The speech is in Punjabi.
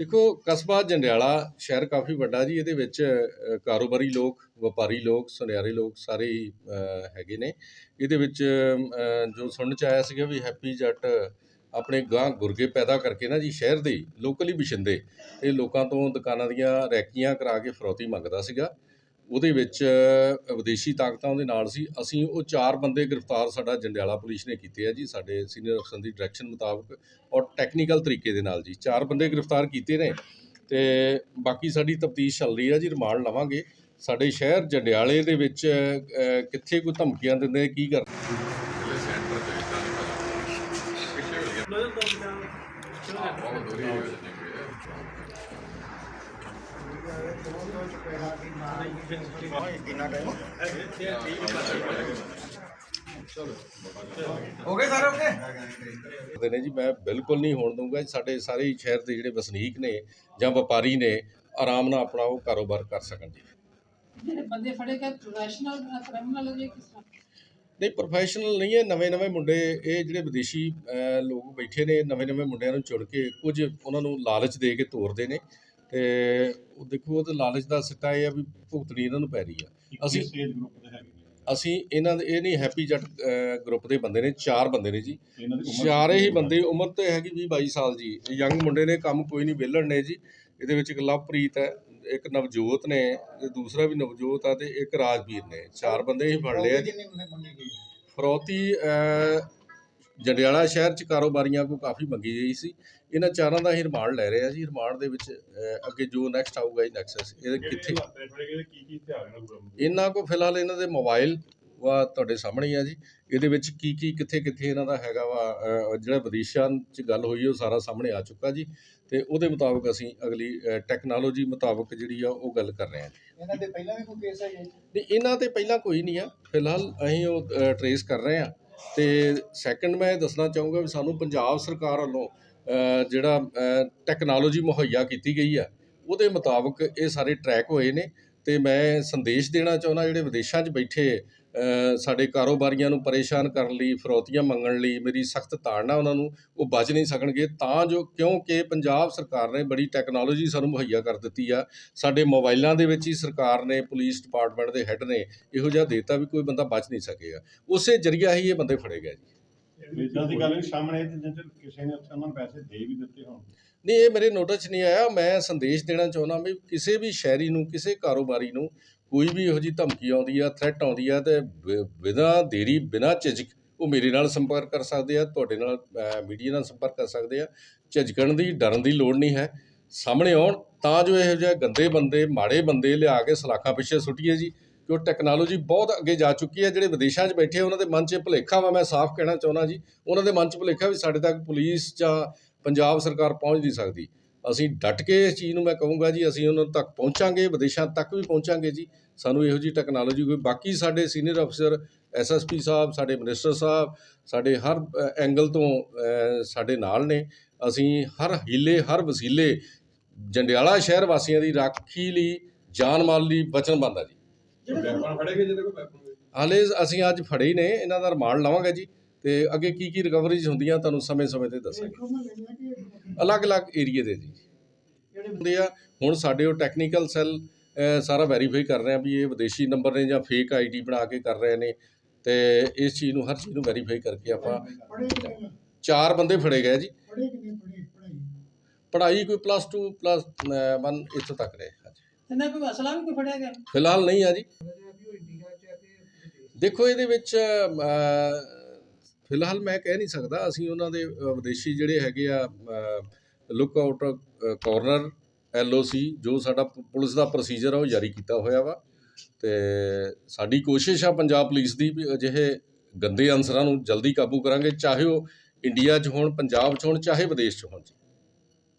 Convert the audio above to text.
ਦੇਖੋ, ਕਸਬਾ ਜੰਡਿਆਲਾ ਸ਼ਹਿਰ ਕਾਫੀ ਵੱਡਾ ਜੀ, ਇਹਦੇ ਵਿੱਚ ਕਾਰੋਬਾਰੀ ਲੋਕ, ਵਪਾਰੀ ਲੋਕ, ਸੁਨਿਆਰੇ ਲੋਕ ਸਾਰੇ ਹੀ ਹੈਗੇ ਨੇ। ਇਹਦੇ ਵਿੱਚ ਜੋ ਸੁਣਨ ਚ ਆਇਆ ਸੀਗਾ ਵੀ ਹੈਪੀ ਜੱਟ ਆਪਣੇ ਗਾਂ ਗੁਰਗੇ ਪੈਦਾ ਕਰਕੇ ਨਾ ਜੀ ਸ਼ਹਿਰ ਦੇ, ਲੋਕਲੀ ਵਿਸ਼ਿੰਦੇ ਇਹ ਲੋਕਾਂ ਤੋਂ ਦੁਕਾਨਾਂ ਦੀਆਂ ਰੈਕੀਆਂ ਕਰਾ ਕੇ ਫਰੋਤੀ ਮੰਗਦਾ ਸੀਗਾ। ਉਹਦੇ ਵਿੱਚ ਵਿਦੇਸ਼ੀ ਤਾਕਤਾਂ ਉਹਦੇ ਨਾਲ ਸੀ। ਅਸੀਂ ਉਹ ਚਾਰ ਬੰਦੇ ਗ੍ਰਿਫਤਾਰ ਸਾਡਾ ਜੰਡਿਆਲਾ ਪੁਲਿਸ ਨੇ ਕੀਤੇ ਆ ਜੀ ਸਾਡੇ ਸੀਨੀਅਰ ਅਫਸਰ ਦੀ ਡਾਇਰੈਕਸ਼ਨ ਮੁਤਾਬਕ ਔਰ ਟੈਕਨੀਕਲ ਤਰੀਕੇ ਦੇ ਨਾਲ ਜੀ। ਚਾਰ ਬੰਦੇ ਗ੍ਰਿਫਤਾਰ ਕੀਤੇ ਨੇ ਤੇ ਬਾਕੀ ਸਾਡੀ ਤਫਤੀਸ਼ ਚੱਲ ਰਹੀ ਹੈ ਜੀ ਰਿਮਾਂਡ ਲਵਾਂਗੇ। ਸਾਡੇ ਸ਼ਹਿਰ ਜੰਡਿਆਲੇ ਦੇ ਵਿੱਚ ਕਿੱਥੇ ਕੋਈ ਧਮਕੀਆਂ ਦਿੰਦੇ ਕੀ ਕਰ ਹੋ ਗਏ ਸਾਰੇ ਓਕੇ ਕਰਦੇ ਨੇ ਜੀ ਮੈਂ ਬਿਲਕੁਲ ਨਹੀਂ ਹੋਣ ਦਊਂਗਾ। ਸਾਡੇ ਸਾਰੇ ਸ਼ਹਿਰ ਦੇ ਜਿਹੜੇ ਵਸਨੀਕ ਨੇ ਜਾਂ ਵਪਾਰੀ ਨੇ ਆਰਾਮ ਨਾਲ ਆਪਣਾ ਉਹ ਕਾਰੋਬਾਰ ਕਰ ਸਕਣ ਜੀ। ਜਿਹੜੇ ਬੰਦੇ ਫੜੇ ਗਏ ਪ੍ਰੋਫੈਸ਼ਨਲ ਕ੍ਰਿਮੀਨਲ ਜੇ ਕਿਸ ਤਰ੍ਹਾਂ? ਨਹੀਂ ਪ੍ਰੋਫੈਸ਼ਨਲ ਨਹੀਂ ਹੈ ਨਵੇਂ ਨਵੇਂ ਮੁੰਡੇ ਇਹ ਜਿਹੜੇ ਵਿਦੇਸ਼ੀ ਲੋਕ ਬੈਠੇ ਨੇ ਨਵੇਂ ਨਵੇਂ ਮੁੰਡਿਆਂ ਨੂੰ ਚੁਣ ਕੇ ਕੁਝ ਉਹਨਾਂ ਨੂੰ ਲਾਲਚ ਦੇ ਕੇ ਤੋਰਦੇ ਨੇ। ਤੇ ਉਹ ਦੇਖੋ ਉਹਦੇ ਲਾਲਚ ਦਾ ਸਿੱਟਾ ਇਹ ਆ ਵੀ ਭੁਗਤਣੀ ਇਹਨਾਂ ਨੂੰ ਪੈ ਰਹੀ ਆ। ਅਸੀਂ ਸਟੇਜ ਗਰੁੱਪ ਦੇ ਹੈਗੇ ਅਸੀਂ ਇਹਨਾਂ ਦੇ ਇਹ ਨਹੀਂ ਹੈਪੀ ਜੱਟ ਗਰੁੱਪ ਦੇ ਬੰਦੇ ਨੇ ਚਾਰ ਬੰਦੇ ਨੇ ਜੀ। ਚਾਰੇ ਹੀ ਬੰਦੇ ਉਮਰ ਤੇ ਹੈਗੀ 20 22 ਸਾਲ ਜੀ। ਯੰਗ ਮੁੰਡੇ ਨੇ ਕੰਮ ਕੋਈ ਨਹੀਂ ਵਿਹਲਣ ਨੇ ਜੀ। ਇਹਦੇ ਵਿੱਚ ਇੱਕ ਲਵਪ੍ਰੀਤ ਹੈ ਇੱਕ ਨਵਜੋਤ ਨੇ ਤੇ ਦੂਸਰਾ ਵੀ ਨਵਜੋਤ ਆ ਤੇ ਇੱਕ ਰਾਜਵੀਰ ਨੇ। ਚਾਰ ਬੰਦੇ ਹੀ ਫੜ ਲਏ ਆ ਜੀ। ਫਰੌਤੀ ਜੰਡਿਆਲਾ ਸ਼ਹਿਰ ਚ ਕਾਰੋਬਾਰੀਆਂ ਕੋ ਕਾਫੀ ਮੰਗੀ ਗਈ ਸੀ। ਇਹਨਾਂ ਚਾਰਾਂ ਦਾ ਹੀ ਰਿਮਾਂਡ ਲੈ ਰਹੇ ਆ ਜੀ। ਰਿਮਾਂਡ ਦੇ ਵਿੱਚ ਅੱਗੇ ਜੋ ਨੈਕਸਟ ਆਊਗਾ ਜੀ ਨੈਕਸਸ ਇਹਦੇ ਕਿੱਥੇ? ਕੀ ਕੀ ਹਥਿਆਰ ਇਹਨਾਂ ਕੋ ਫਿਲਹਾਲ ਇਹਨਾਂ ਦੇ ਮੋਬਾਈਲ ਵਾ ਤੁਹਾਡੇ ਸਾਹਮਣੇ ਹੀ ਆ ਜੀ। ਇਹਦੇ ਵਿੱਚ ਕੀ ਕੀ ਕਿੱਥੇ ਕਿੱਥੇ ਇਹਨਾਂ ਦਾ ਹੈਗਾ ਵਾ ਜਿਹੜਾ ਵਿਦੇਸ਼ਾਂ 'ਚ ਗੱਲ ਹੋਈ ਉਹ ਸਾਰਾ ਸਾਹਮਣੇ ਆ ਚੁੱਕਾ ਜੀ। ਤੇ ਉਹਦੇ ਮੁਤਾਬਕ ਅਸੀਂ ਅਗਲੀ ਟੈਕਨੋਲੋਜੀ ਮੁਤਾਬਕ ਜਿਹੜੀ ਆ ਉਹ ਗੱਲ ਕਰ ਰਹੇ ਹਾਂ ਇਹਨਾਂ ਦੇ ਪਹਿਲਾਂ ਵੀ ਕੋਈ ਕੇਸ ਹੈ ਨਹੀਂ ਇਹਨਾਂ ਤੇ ਪਹਿਲਾਂ ਕੋਈ ਨਹੀਂ ਆ। ਫਿਲਹਾਲ ਅਸੀਂ ਉਹ ਟਰੇਸ ਕਰ ਰਹੇ ਆ ਤੇ ਸੈਕੰਡ ਮੈਂ ਇਹ ਦੱਸਣਾ ਚਾਹੂੰਗਾ ਵੀ ਸਾਨੂੰ ਪੰਜਾਬ ਸਰਕਾਰ ਵੱਲੋਂ ਜਿਹੜਾ ਟੈਕਨੋਲੋਜੀ ਮੁਹੱਈਆ ਕੀਤੀ ਗਈ ਹੈ ਉਹਦੇ ਮੁਤਾਬਕ ਇਹ ਸਾਰੇ ਟਰੈਕ ਹੋਏ ਨੇ ਤੇ ਮੈਂ ਸੰਦੇਸ਼ ਦੇਣਾ ਚਾਹੁੰਦਾ ਜਿਹੜੇ ਵਿਦੇਸ਼ਾਂ 'ਚ ਬੈਠੇ ਸਾਡੇ ਕਾਰੋਬਾਰੀਆਂ ਨੂੰ ਪਰੇਸ਼ਾਨ ਕਰਨ ਲਈ, ਫਰੌਤੀਆਂ ਮੰਗਣ ਲਈ ਮੇਰੀ ਸਖਤ ਤਾੜਨਾ ਉਹਨਾਂ ਨੂੰ, ਉਹ ਬਚ ਨਹੀਂ ਸਕਣਗੇ। ਤਾਂ ਜੋ ਕਿਉਂਕਿ ਪੰਜਾਬ ਸਰਕਾਰ ਨੇ ਬੜੀ ਟੈਕਨੋਲੋਜੀ ਸਾਨੂੰ ਮੁਹੱਈਆ ਕਰ ਦਿੱਤੀ ਆ। ਸਾਡੇ ਮੋਬਾਈਲਾਂ ਦੇ ਵਿੱਚ ਹੀ ਸਰਕਾਰ ਨੇ, ਪੁਲਿਸ ਡਿਪਾਰਟਮੈਂਟ ਦੇ ਹੈੱਡ ਨੇ ਇਹੋ ਜਿਹਾ ਦੇਤਾ ਵੀ ਕੋਈ ਬੰਦਾ ਬਚ ਨਹੀਂ ਸਕੇਗਾ ਉਸੇ ਜਰੀਆ ਹੀ ਇਹ ਬੰਦੇ ਫੜੇ ਗਏ ਜੀ। ਇਦਾਂ ਦੀ ਗੱਲ ਨਹੀਂ, ਸਾਹਮਣੇ ਤੇ ਜਿੰਨ ਕਿਸੇ ਨੇ ਉੱਥੇ ਉਹਨਾਂ ਨੂੰ ਪੈਸੇ ਦੇ ਵੀ ਦਿੱਤੇ ਹੋਣ। ਨਹੀਂ, ਇਹ ਮੇਰੇ ਨੋਟਿਸ 'ਚ ਨਹੀਂ ਆਇਆ। ਮੈਂ ਸੰਦੇਸ਼ ਦੇਣਾ ਚਾਹੁੰਦਾ ਵੀ ਕਿਸੇ ਵੀ ਸ਼ਹਿਰੀ ਨੂੰ, ਕਿਸੇ ਕਾਰੋਬਾਰੀ ਨੂੰ ਕੋਈ ਵੀ ਇਹੋ ਜਿਹੀ ਧਮਕੀ ਆਉਂਦੀ ਆ ਥ੍ਰੈਟ ਆਉਂਦੀ ਆ, ਤੇ ਬਿਨਾਂ ਦੇਰੀ, ਬਿਨਾਂ ਝਿਜਕ ਉਹ ਮੇਰੇ ਨਾਲ ਸੰਪਰਕ ਕਰ ਸਕਦੇ ਆ, ਤੁਹਾਡੇ ਨਾਲ ਮੀਡੀਆ ਨਾਲ ਸੰਪਰਕ ਕਰ ਸਕਦੇ ਆ। ਝਿਜਕਣ ਦੀ, ਡਰਨ ਦੀ ਲੋੜ ਨਹੀਂ ਹੈ। ਸਾਹਮਣੇ ਆਉਣ ਤਾਂ ਜੋ ਇਹੋ ਜਿਹੇ ਗੰਦੇ ਬੰਦੇ, ਮਾੜੇ ਬੰਦੇ ਲਿਆ ਕੇ ਸਲਾਖਾਂ ਪਿੱਛੇ ਸੁੱਟੀਏ ਜੀ। ਕਿ ਉਹ ਟੈਕਨੋਲੋਜੀ ਬਹੁਤ ਅੱਗੇ ਜਾ ਚੁੱਕੀ ਹੈ ਜਿਹੜੇ ਵਿਦੇਸ਼ਾਂ 'ਚ ਬੈਠੇ ਆ, ਉਹਨਾਂ ਦੇ ਮਨ 'ਚ ਭੁਲੇਖਾ ਵਾ ਮੈਂ ਸਾਫ਼ ਕਹਿਣਾ ਚਾਹੁੰਦਾ ਜੀ ਉਹਨਾਂ ਦੇ ਮਨ 'ਚ ਭੁਲੇਖਾ ਵੀ ਸਾਡੇ ਤੱਕ ਪੁਲਿਸ ਜਾਂ ਪੰਜਾਬ ਸਰਕਾਰ ਪਹੁੰਚ ਨਹੀਂ ਸਕਦੀ। ਅਸੀਂ ਡਟ ਕੇ ਇਸ ਚੀਜ਼ ਨੂੰ ਮੈਂ ਕਹੂੰਗਾ ਜੀ ਅਸੀਂ ਉਹਨਾਂ ਤੱਕ ਪਹੁੰਚਾਂਗੇ ਵਿਦੇਸ਼ਾਂ ਤੱਕ ਵੀ ਪਹੁੰਚਾਂਗੇ ਜੀ। ਸਾਨੂੰ ਇਹੋ ਜੀ ਟੈਕਨੋਲੋਜੀ ਕੋਈ ਬਾਕੀ ਸਾਡੇ ਸੀਨੀਅਰ ਅਫਸਰ ਐਸਐਸਪੀ ਸਾਹਿਬ ਸਾਡੇ ਮਿਨਿਸਟਰ ਸਾਹਿਬ ਸਾਡੇ ਹਰ ਐਂਗਲ ਤੋਂ ਸਾਡੇ ਨਾਲ ਨੇ। ਅਸੀਂ ਹਰ ਹੀਲੇ ਹਰ ਵਸੀਲੇ ਜੰਡਿਆਲਾ ਸ਼ਹਿਰ ਵਾਸੀਆਂ ਦੀ ਰਾਖੀ ਲਈ ਜਾਨ ਮਾਲ ਲਈ ਵਚਨਬੱਧ ਆ ਜੀ। ਵੈਪਨ ਫੜੇਗੇ ਜਿਹਦੇ ਕੋਲ ਵੈਪਨ ਹਾਲੇ ਅਸੀਂ ਅੱਜ ਫੜੇ ਹੀ ਨੇ ਇਹਨਾਂ ਦਾ ਰਿਮਾਂਡ ਲਵਾਂਗੇ ਜੀ ਤੇ ਅੱਗੇ ਕੀ ਕੀ ਰਿਕਵਰੀਜ਼ ਹੁੰਦੀਆਂ ਤੁਹਾਨੂੰ ਸਮੇਂ-ਸਮੇਂ ਤੇ ਦੱਸਾਂਗੇ। ਅਲੱਗ-ਅਲੱਗ ਏਰੀਏ ਦੇ ਜੀ। ਜਿਹੜੇ ਹੁੰਦੇ ਆ ਹੁਣ ਸਾਡੇ ਉਹ ਟੈਕਨੀਕਲ ਸੈੱਲ ਸਾਰਾ ਵੈਰੀਫਾਈ ਕਰ ਰਹੇ ਆ ਵੀ ਇਹ ਵਿਦੇਸ਼ੀ ਨੰਬਰ ਨੇ ਜਾਂ ਫੇਕ ਆਈਡੀ ਬਣਾ ਕੇ ਕਰ ਰਹੇ ਨੇ ਤੇ ਇਸ ਚੀਜ਼ ਨੂੰ ਹਰ ਚੀਜ਼ ਨੂੰ ਵੈਰੀਫਾਈ ਕਰਕੇ ਆਪਾਂ ਚਾਰ ਬੰਦੇ ਫੜੇ ਗਏ ਜੀ। ਪੜ੍ਹਾਈ? ਕੋਈ ਪਲੱਸ 2 ਪਲੱਸ 1 ਇੱਥੋਂ ਤੱਕ ਰਹੇ ਇਹਨਾਂ ਕੋਈ ਅਸਲਾ ਵੀ ਕੋਈ ਫੜਿਆ ਗਿਆ? ਫਿਲਹਾਲ ਨਹੀਂ ਆ ਜੀ। ਦੇਖੋ, ਇਹਦੇ ਵਿੱਚ ਫਿਲਹਾਲ ਮੈਂ ਕਹਿ ਨਹੀਂ ਸਕਦਾ। ਅਸੀਂ ਉਹਨਾਂ ਦੇ ਵਿਦੇਸ਼ੀ ਜਿਹੜੇ ਹੈਗੇ ਆ ਲੁੱਕ ਆਊਟ ਕਾਰਨਰ ਐਲਓਸੀ ਜੋ ਸਾਡਾ ਪੁਲਿਸ ਦਾ ਪ੍ਰੋਸੀਜਰ ਆ, ਉਹ ਜਾਰੀ ਕੀਤਾ ਹੋਇਆ ਵਾ। ਤੇ ਸਾਡੀ ਕੋਸ਼ਿਸ਼ ਆ ਪੰਜਾਬ ਪੁਲਿਸ ਦੀ ਵੀ ਅਜਿਹੇ ਗੰਦੇ ਅਨਸਰਾਂ ਨੂੰ ਜਲਦੀ ਕਾਬੂ ਕਰਾਂਗੇ, ਚਾਹੇ ਉਹ ਇੰਡੀਆ 'ਚ ਹੋਣ, ਪੰਜਾਬ 'ਚ ਹੋਣ, ਚਾਹੇ ਵਿਦੇਸ਼ 'ਚ ਹੋਣ ਜੀ।